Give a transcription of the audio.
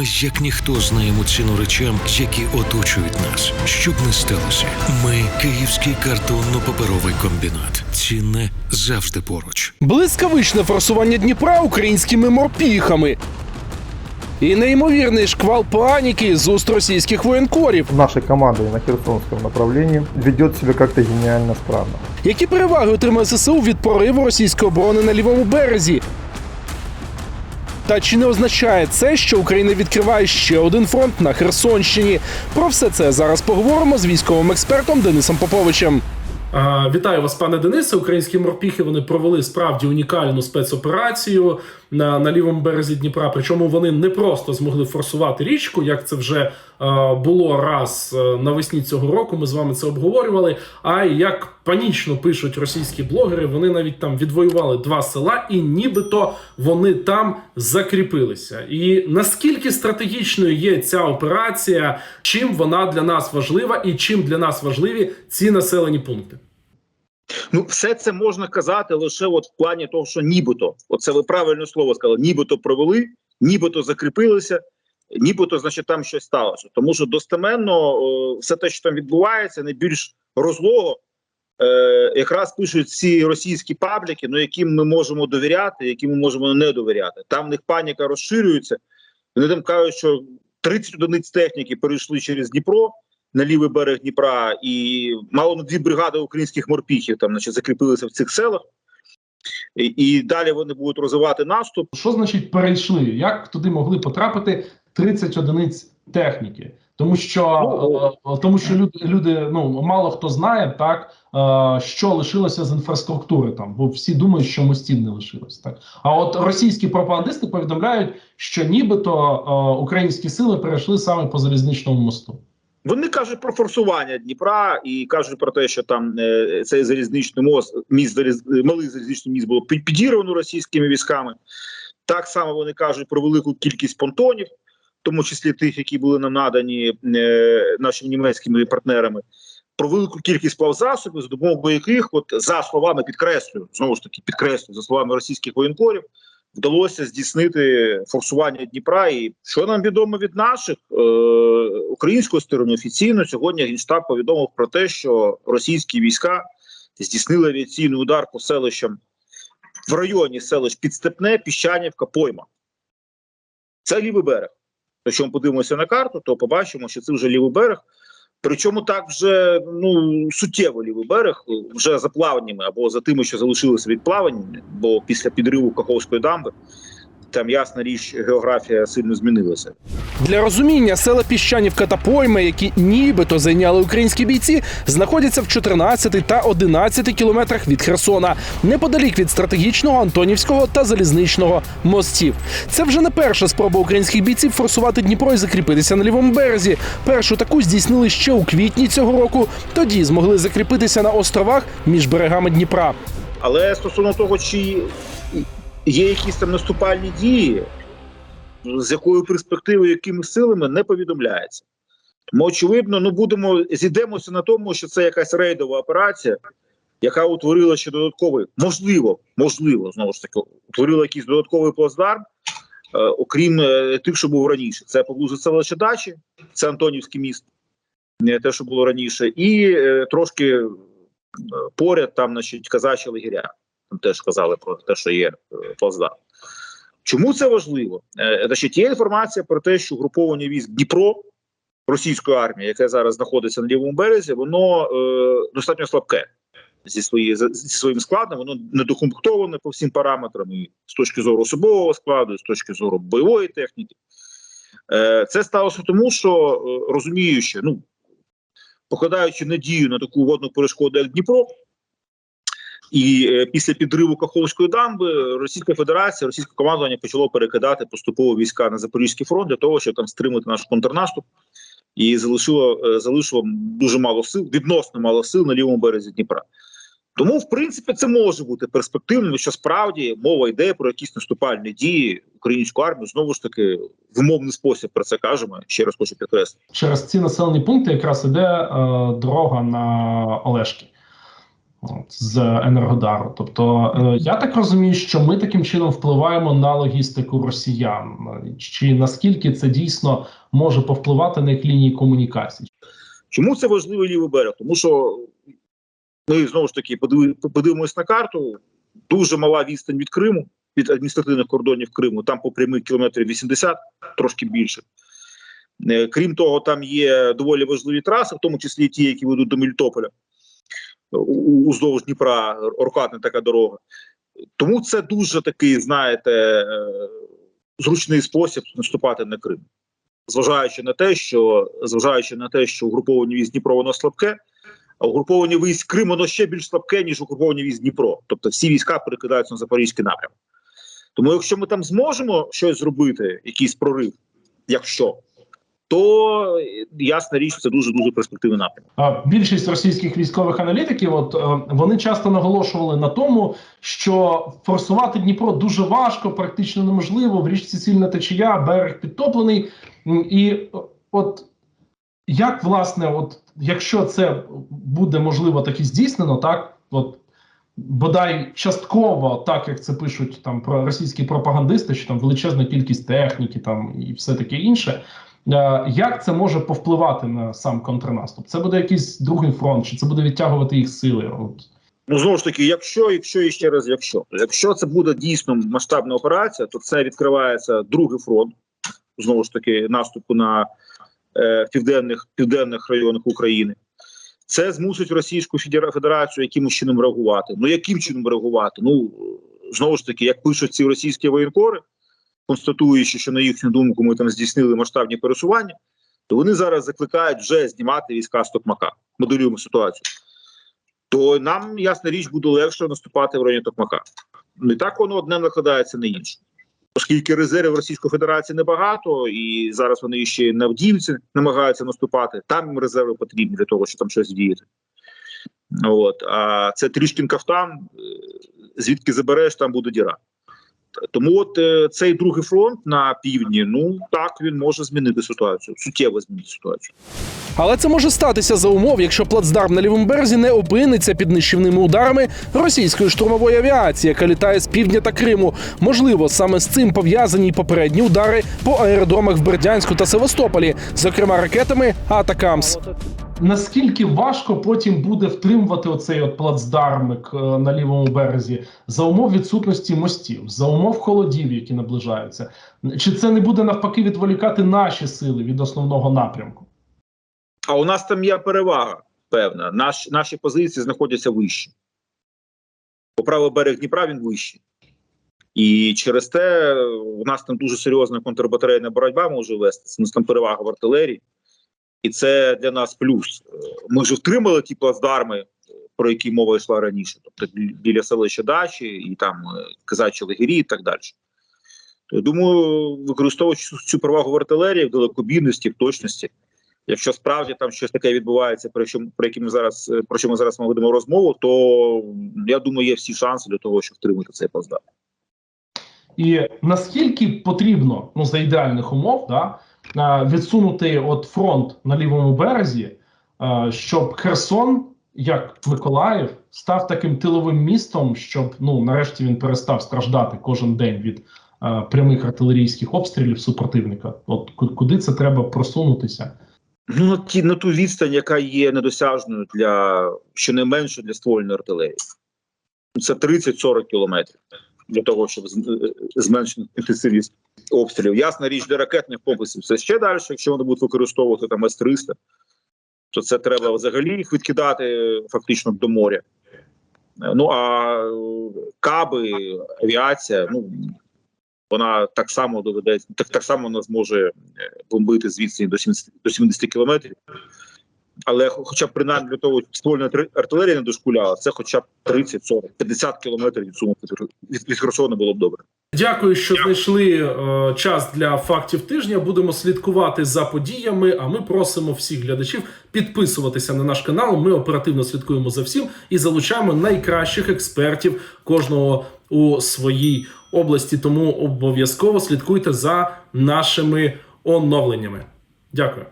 Ми як ніхто знаємо ціну речам, які оточують нас. Щоб не сталося, ми Київський картонно-паперовий комбінат. Цінне завжди поруч. Блискавичне форсування Дніпра українськими морпіхами. І неймовірний шквал паніки з уст російських воєнкорів. нашей командой на Херсонском направлении ведет себя как-то гениально странно. Які переваги отримає ЗСУ від прориву російської оборони на лівому березі? Та чи не означає це, що Україна відкриває ще один фронт на Херсонщині? Про все це зараз поговоримо з військовим експертом Денисом Поповичем. А, Вітаю вас, пане Денисе. Українські морпіхи вони провели справді унікальну спецоперацію на, на лівому березі Дніпра. Причому вони не просто змогли форсувати річку, як це вже а, було раз навесні цього року. Ми з вами це обговорювали. А як панічно пишуть російські блогери, вони навіть там відвоювали два села, і нібито вони там закріпилися. І наскільки стратегічною є ця операція, чим вона для нас важлива, і чим для нас важливі ці населені пункти? Ну, все це можна казати лише от в плані того, що нібито, оце ви правильне слово сказали, нібито провели, нібито закріпилися, нібито, значить, там щось сталося. Тому що достеменно все те, що там відбувається, найбільш розлого, е, якраз пишуть ці російські пабліки, ну яким ми можемо довіряти, яким ми можемо не довіряти. Там в них паніка розширюється. Вони там кажуть, що 30 одиниць техніки перейшли через Дніпро на лівий берег Дніпра, і мало не дві бригади українських морпіхів там значить, закріпилися в цих селах. І, і далі вони будуть розвивати наступ. Що значить перейшли? Як туди могли потрапити 30 одиниць техніки? Тому що, Ну, е, тому що люди, люди ну мало хто знає, так е, що лишилося з інфраструктури там, бо всі думають, що мостів не лишилось. Так а от російські пропагандисти повідомляють, що нібито е, українські сили перейшли саме по залізничному мосту. Вони кажуть про форсування Дніпра і кажуть про те, що там е, цей залізничний мост, міст заліз, малий залізничний міст було під- підірвано російськими військами. Так само вони кажуть про велику кількість понтонів, в тому числі тих, які були нам надані е, нашими німецькими партнерами. Про велику кількість плавзасобів, за допомогою яких, от за словами підкреслюю, знову ж таки підкреслюю, за словами російських воєнкорів, вдалося здійснити форсування Дніпра. І що нам відомо від наших е, української сторони офіційно сьогодні генштаб повідомив про те, що російські війська здійснили авіаційний удар по селищам в районі селищ Підстепне, Піщанівка, Пойма. Це лівий берег. Якщо ми подивимося на карту, то побачимо, що це вже лівий берег. Причому так вже ну суттєво лівий берег, вже за плаваннями або за тими, що залишилися від плавань, бо після підриву Каховської дамби там ясна річ, географія сильно змінилася. Для розуміння села Піщанівка та Пойма, які нібито зайняли українські бійці, знаходяться в 14 та 11 кілометрах від Херсона, неподалік від стратегічного Антонівського та залізничного мостів. Це вже не перша спроба українських бійців форсувати Дніпро і закріпитися на лівому березі. Першу таку здійснили ще у квітні цього року. Тоді змогли закріпитися на островах між берегами Дніпра. Але стосовно того, чи є якісь там наступальні дії, з якою перспективою, якими силами, не повідомляється. Тому, очевидно, ну будемо зійдемося на тому, що це якась рейдова операція, яка утворила ще додатковий, можливо, можливо, знову ж таки, утворила якийсь додатковий плацдарм, е, окрім е, тих, що був раніше. Це поблизу селища Дачі, це Антонівський міст, е, те, що було раніше, і е, трошки е, поряд там, значить, казачі лагеря. Там теж казали про те, що є е, плацдарм. Чому це важливо? Е, значить, є інформація про те, що угруповання військ Дніпро російської армії, яке зараз знаходиться на лівому березі, воно е, достатньо слабке зі, свої, зі своїм складом, воно недокомплектоване по всім параметрам, і з точки зору особового складу, і з точки зору бойової техніки. Е, це сталося тому, що е, розуміючи, ну покладаючи надію на таку водну перешкоду, як Дніпро. І е, після підриву Каховської дамби Російська Федерація, російське командування почало перекидати поступово війська на Запорізький фронт для того, щоб там стримати наш контрнаступ, і залишило е, залишило дуже мало сил, відносно мало сил на лівому березі Дніпра. Тому, в принципі, це може бути перспективним, що справді мова йде про якісь наступальні дії української армії. Знову ж таки, в умовний спосіб про це кажемо. Ще раз хочу підкреслити. Через ці населені пункти якраз іде е, дорога на Олешки. З Енергодару. Тобто, е, я так розумію, що ми таким чином впливаємо на логістику росіян. Чи наскільки це дійсно може повпливати на їх лінії комунікацій? Чому це важливий лівий берег? Тому що ми знову ж таки подивимось на карту. Дуже мала відстань від Криму, від адміністративних кордонів Криму. Там по прямих кілометрів 80, трошки більше. Е, Крім того, там є доволі важливі траси, в тому числі ті, які ведуть до у- уздовж Дніпра, рукатна така дорога. Тому це дуже такий, знаєте, е, зручний спосіб наступати на Крим зважаючи на те, що зважаючи на те, що угруповання військ Дніпро воно слабке, а угруповання військ Крим воно ще більш слабке, ніж угруповання військ Дніпро. Тобто всі війська перекидаються на запорізький напрям. Тому, якщо ми там зможемо щось зробити, якийсь прорив, якщо, то е, ясна річ, це дуже дуже перспективний напрямок. Більшість російських військових аналітиків, от е, вони часто наголошували на тому, що форсувати Дніпро дуже важко, практично неможливо. В річці цільна течія, берег підтоплений. І е, от як власне, от якщо це буде можливо так і здійснено, так от бодай частково, так як це пишуть там про російські пропагандисти, що там величезна кількість техніки, там і все таке інше. Е, Як це може повпливати на сам контрнаступ? Це буде якийсь другий фронт, чи це буде відтягувати їх сили? Ну знову ж таки, якщо, якщо і ще раз, якщо якщо це буде дійсно масштабна операція, то це відкривається другий фронт знову ж таки наступу на е, південних південних районах України. Це змусить Російську Федера- Федерацію якимось чином реагувати. Ну яким чином реагувати? Ну знову ж таки, як пишуть ці російські воєнкори, констатуючи, що на їхню думку ми там здійснили масштабні пересування, то вони зараз закликають вже знімати війська з Токмака. Моделюємо ситуацію то нам, ясна річ, буде легше наступати в районі Токмака. Не так воно одне накладається на інше. Оскільки резервів Російської Федерації небагато, і зараз вони ще на Авдіївці намагаються наступати, там їм резерви потрібні для того, щоб там щось діяти. От. А це трішкін кафтан, е, звідки забереш, там буде діра. Тому от е, цей другий фронт на півдні, ну так він може змінити ситуацію, суттєво змінити ситуацію. Але це може статися за умов, якщо плацдарм на лівому березі не опиниться під нищівними ударами російської штурмової авіації, яка літає з півдня та Криму. Можливо, саме з цим пов'язані й попередні удари по аеродромах в Бердянську та Севастополі, зокрема ракетами Атакамс. Наскільки важко потім буде втримувати оцей от плацдармик е, на лівому березі за умов відсутності мостів, за умов холодів, які наближаються? Чи це не буде навпаки відволікати наші сили від основного напрямку? А у нас там є перевага певна. Наш, наші позиції знаходяться вище. По правий берег Дніпра він вищий. І через те у нас там дуже серйозна контрбатарейна боротьба може вестися. У нас там перевага в артилерії. І це для нас плюс. Е, Ми ж втримали ті плацдарми, е, про які мова йшла раніше, тобто біля селища Дачі і там е, Казачі Лагері і так далі. Я думаю, використовуючи цю- перевагу в артилерії, в далекобійності, в точності, Якщо справді там щось таке відбувається, про що про які ми зараз про що ми зараз ми ведемо розмову, то я думаю, є всі шанси для того, щоб втримати цей плацдарм. І наскільки потрібно, ну за ідеальних умов, да, відсунути от фронт на лівому березі, е, щоб Херсон, як Миколаїв, став таким тиловим містом, щоб ну нарешті він перестав страждати кожен день від е, прямих артилерійських обстрілів супротивника. От куди це треба просунутися? Ну на ті на ту відстань, яка є недосяжною для щонайменше для ствольної артилерії. Це 30-40 кілометрів для того, щоб е, зменшити інтенсивність обстрілів. Ясна річ для ракетних комплексів. Це ще далі, якщо вони будуть використовувати там С-300, то це треба взагалі їх відкидати фактично до моря. Ну а е, каби, авіація, ну вона так само доведеться, так, так само вона зможе е, бомбити з відстані до 70, до 70 кілометрів. Але хоча б принаймні для того, ствольна артилерія не дошкуляла, це хоча б 30, 40, 50 кілометрів відсунути від, від Херсона було б добре. Дякую, що знайшли е, час для фактів тижня. Будемо слідкувати за подіями. А ми просимо всіх глядачів підписуватися на наш канал. Ми оперативно слідкуємо за всім і залучаємо найкращих експертів кожного у своїй області. Тому обов'язково слідкуйте за нашими оновленнями. Дякую.